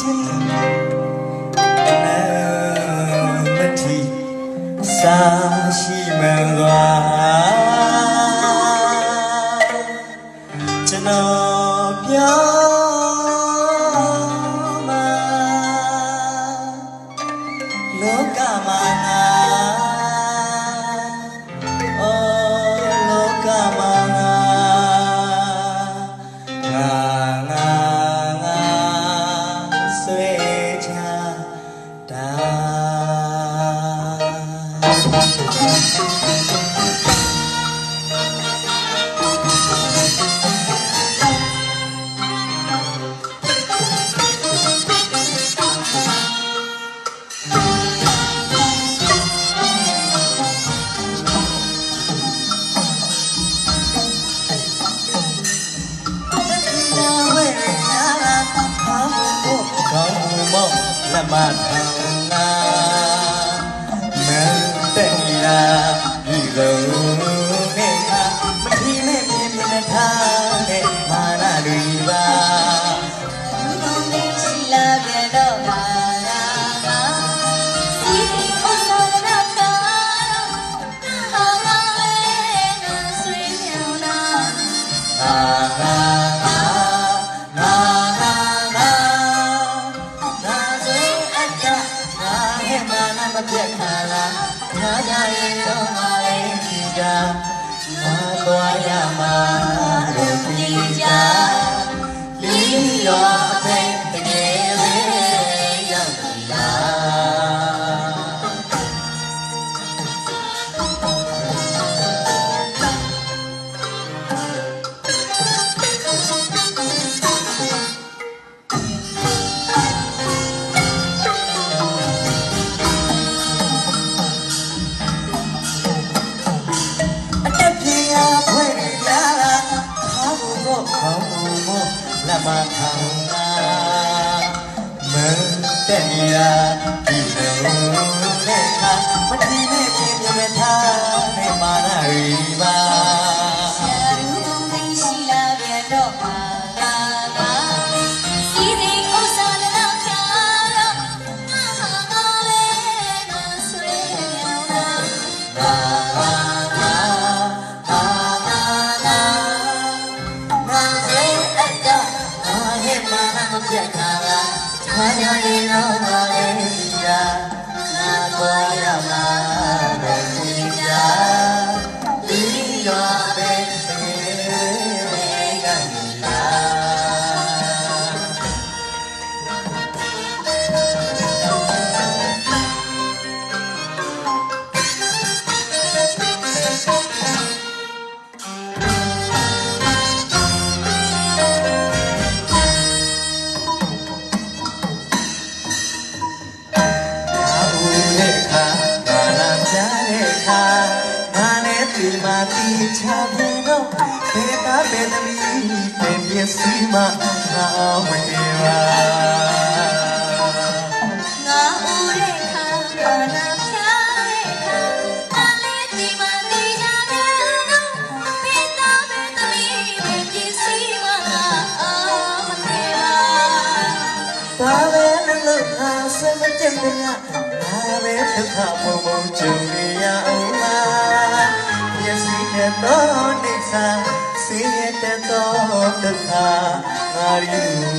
တိမတိစာရှိမှန်သွားကျွန်တော်ပြောမှာလောကမှာ လက် ကြရင်တော့ငါလေးကြည်ကြငါသွားရမှာ လက်မထောင်နာမန်တဲ့ရာဒီလိုနဲ့ခါမတိနဲ့ပြင်းပြထားနဲ့မာနရီပါဘူး နမပြတ်ခါလားခါရရင်တော့ငါလေးကြာငါသွားရမှာပဲကြာဒီရောပဲ မှာတီချပြန်တော့ဘယ်သားဘယ်သမီးဘယ်ပစ္စည်းမှငါမနေပါငါဦးတဲ့ခါဘာနာဖြားတဲ့ခါအလေးဒီမဒီကြတယ်နော်ပိတာပဲသမီးပဲပစ္စည်းမငါအာမနေပါဘာပဲလို့ငါစမကြိတ်တဲ့ငါပဲဒုက္ခဘုံဘုံကြုံနေရအောင်လား ပစ္စည်းတဲ့တော့နေစားစေရတဲ့တော့ဒုက္ခငါယူ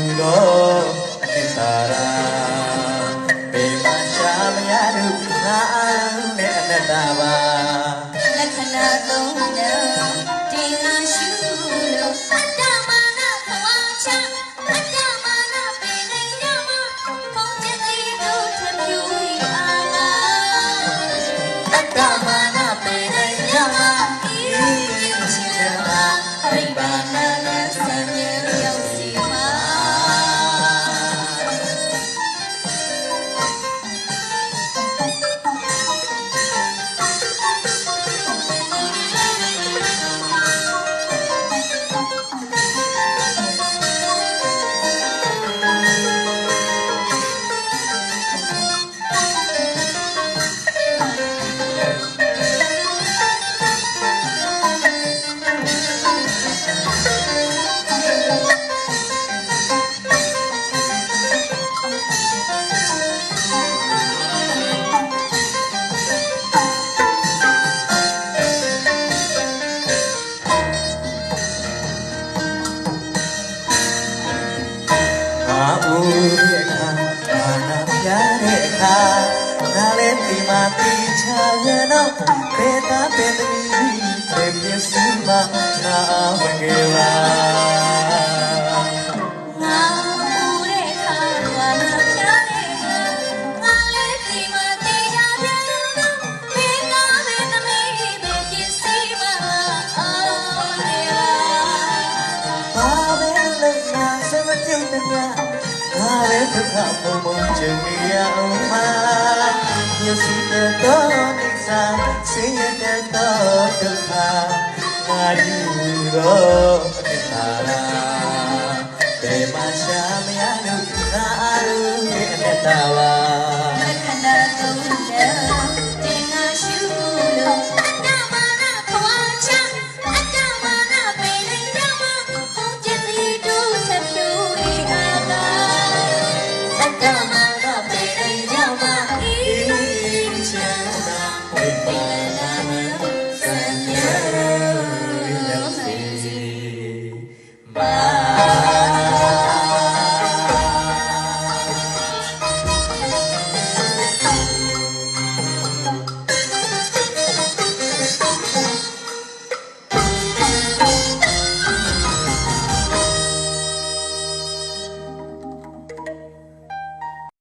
ကြတဲ့အခါငါလည်းဒီမှာတီချာရတော့ဘယ်သာပဲတည်းဘယ်ပြစ်စမှာငါဝင်လာ ဒုက္ခပုံပုံချင်နေရအောင်မယစီတဲ့တော့နေစားဆင်းရဲတဲ့တော့ဒုက္ခငါယူတော့အတ္တရာဘယ်မှာရှာမရလို့ငါအားလုံးရဲ့အတ္တဝါ